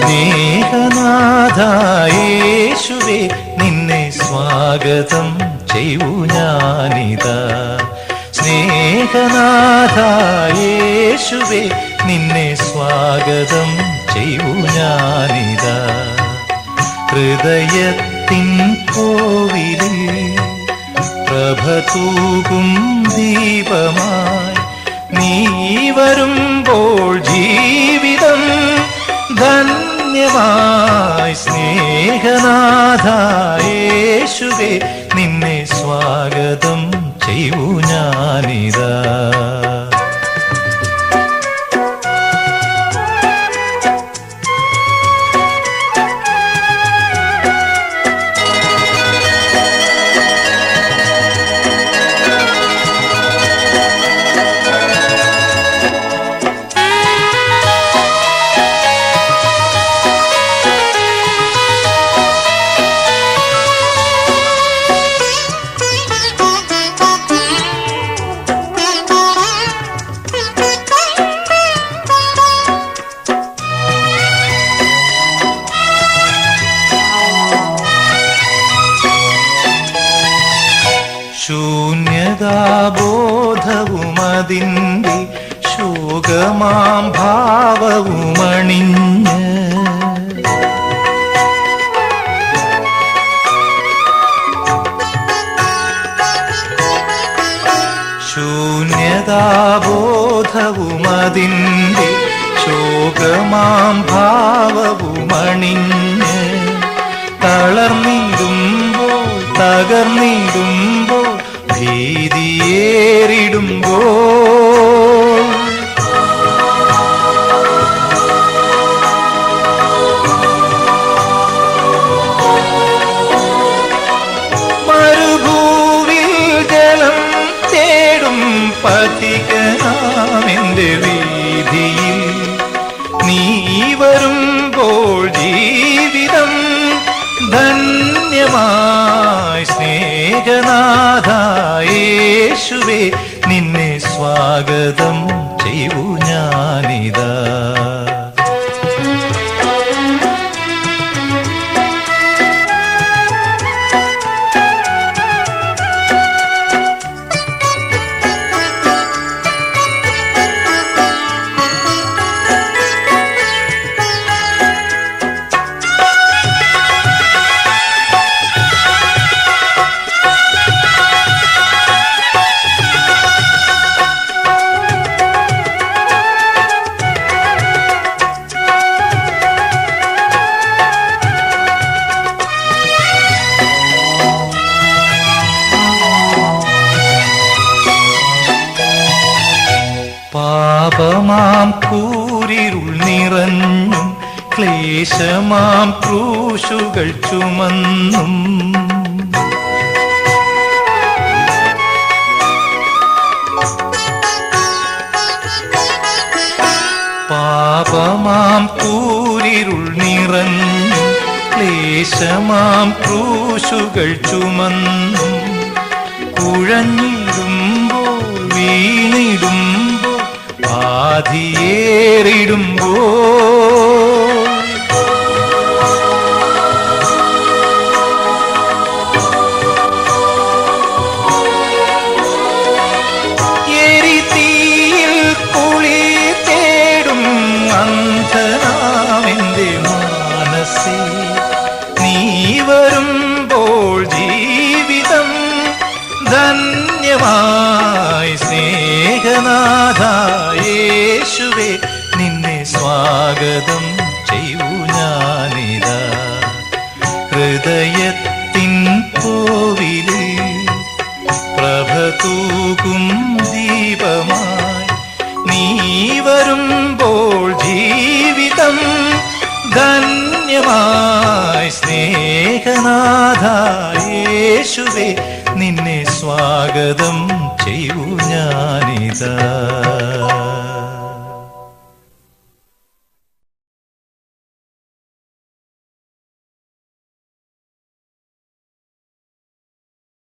സ്നേഹനാഥായേശുവേ നിന്നെ സ്വാഗതം ചെയ്യൂ ഞാനിതാ. സ്നേഹനാഥായേശുവേ നിന്നെ സ്വാഗതം ചെയ്യൂ ഞാനിതാ. ഹൃദയത്തിൻ കോവിലിൽ പ്രഭ തൂകും ദീപമായി നീ വരുമ്പോൾ ജീവിതം ധന്യമായി സ്നേഹനാഥായേശുവേ നിന്നെ സ്വാഗതം ശൂന്യതാബോധവുമതിന്റെ ശോകമാം ഭാവവുമണിഞ്ഞ്. ശൂന്യതാബോധവുമതിന്റെ ശോകമാം ഭാവവുമണിഞ്ഞ്. തളർന്നിടുമ്പോൾ തകർന്നിടുമ്പോൾ ഭീതിയേറിടുമ്പോൾ മരുഭൂവിൽ ജലം തേടും പതികനാമെന്റെ വീതിയിൽ നീ വരുമ്പോൾ ജീവിതം ധന്യമായി സ്നേഹനാഥായേശുവേ സ്വാഗതം പാപമാം കൂരിരുൾ നിറഞ്ഞും ക്ലേശമാം ക്രൂശുകൾ ചുമന്നും. പാപമാം കൂരിരുൾ നിറഞ്ഞും ക്ലേശമാം ക്രൂശുകൾ ചുമന്നും. കുഴഞ്ഞിടുമ്പോൾ വീണിടുമ്പോൾ ആധിയേറിടുമ്പോൾ എരിതീയിൽ കുളി തേടും നീ വരുമ്പോൾ ജീവിതം സ്നേഹനാഥായേശുവേ നിന്നെ സ്വാഗതം ചെയ്യൂ ഹൃദയത്തിൻ കോവിലിൽ പ്രഭ തൂകും ദീപമായി നീ വരുമ്പോൾ ജീവിതം ധന്യമായി. സ്നേഹനാഥായേശുവേ നിന്നെ സ്വാഗതം ചെയ്യൂ ഞാനിതാ.